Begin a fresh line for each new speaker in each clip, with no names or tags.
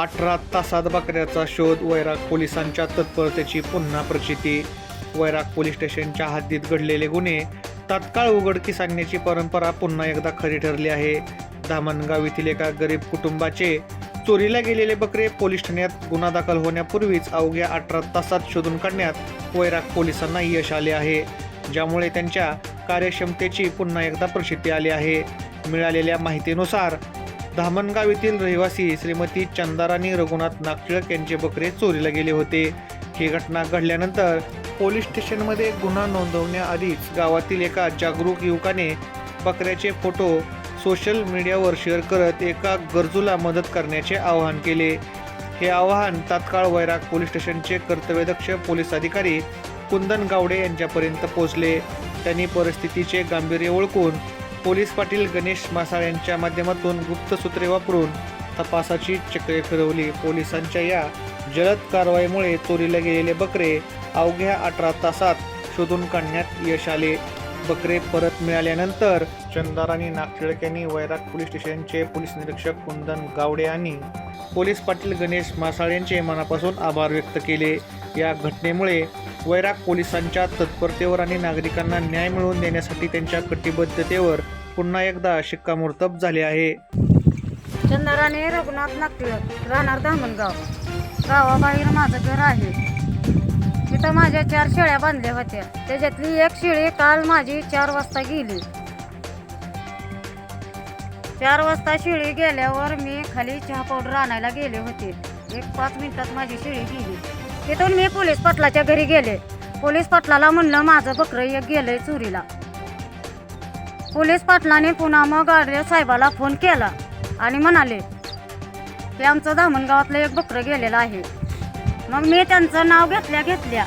अठरा तासात बकऱ्याचा शोध वैराग पोलिसांच्या तत्परतेची पुन्हा प्रचिती. वैराग पोलीस स्टेशनच्या हद्दीत घडलेले गुन्हे तात्काळ उघडकीस आणण्याची परंपरा पुन्हा एकदा खरी ठरली आहे. धामणगाव येथील एका गरीब कुटुंबाचे चोरीला गेलेले बकरे पोलीस ठाण्यात गुन्हा दाखल होण्यापूर्वीच अवघ्या अठरा तासात शोधून काढण्यात वैराग पोलिसांना यश आले आहे. ज्यामुळे त्यांच्या कार्यक्षमतेची पुन्हा एकदा प्रसिद्धी आली आहे. मिळालेल्या माहितीनुसार धामणगाव येथील रहिवासी श्रीमती चंदाराणी रघुनाथ नागटिळक यांचे बकरे चोरीला गेले होते. ही घटना घडल्यानंतर पोलीस स्टेशनमध्ये गुन्हा नोंदवण्याआधीच गावातील एका जागरूक युवकाने बकऱ्याचे फोटो सोशल मीडियावर शेअर करत एका गरजूला मदत करण्याचे आवाहन केले. हे आवाहन तात्काळ वैराग पोलीस स्टेशनचे कर्तव्यदक्ष पोलीस अधिकारी कुंदन गावडे यांच्यापर्यंत पोहोचले. त्यांनी परिस्थितीचे गांभीर्य ओळखून पोलीस पाटील गणेश मासाळ यांच्या माध्यमातून गुप्त सूत्रे वापरून तपासाची चक्रे फिरवली. पोलिसांच्या या जलद कारवाईमुळे चोरीला गेलेले बकरे अवघ्या अठरा तासात शोधून काढण्यात यश आले. बकरे परत मिळाल्यानंतर चंदार आणि नागटिळक यांनी वैराग पोलीस स्टेशनचे पोलीस निरीक्षक कुंदन गावडे आणि पोलीस पाटील गणेश मासाळ यांचे मनापासून आभार व्यक्त केले. या घटनेमुळे वैराग पोलिसांच्या तत्परतेवर आणि नागरिकांना न्याय मिळवून देण्यासाठी त्यांच्या कटिबद्धतेवर पुन्हा एकदा शिक्कामोर्तब झाले आहे.
चंदराने रघुनाथ नागपूर राहणार धामणगाव. गावाबाहेर माझं घर आहे. तिथं माझ्या चार शेळ्या बांधल्या होत्या. त्याच्यातली एक शेळी काल माझी चार वाजता गेली. चार वाजता शेळी गेल्यावर मी खाली चहा पावडर आणायला गेले होते. एक पाच मिनिटात माझी शेळी गेली. तिथून मी पोलीस पाटलाच्या घरी गेले. पोलीस पाटलाला म्हणलं माझं बकरं एक गेलंय चोरीला. पोलीस पाटलाने पुन्हा मग आडवे साहेबाला फोन केला आणि म्हणाले की आमचं धामणगावातलं एक बकरं गेलेलं आहे. मग मी त्यांचं नाव घेतल्या घेतल्या.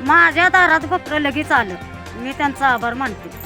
माझ्या दारात बकरं लगेच आलं. मी त्यांचा आभार मानते.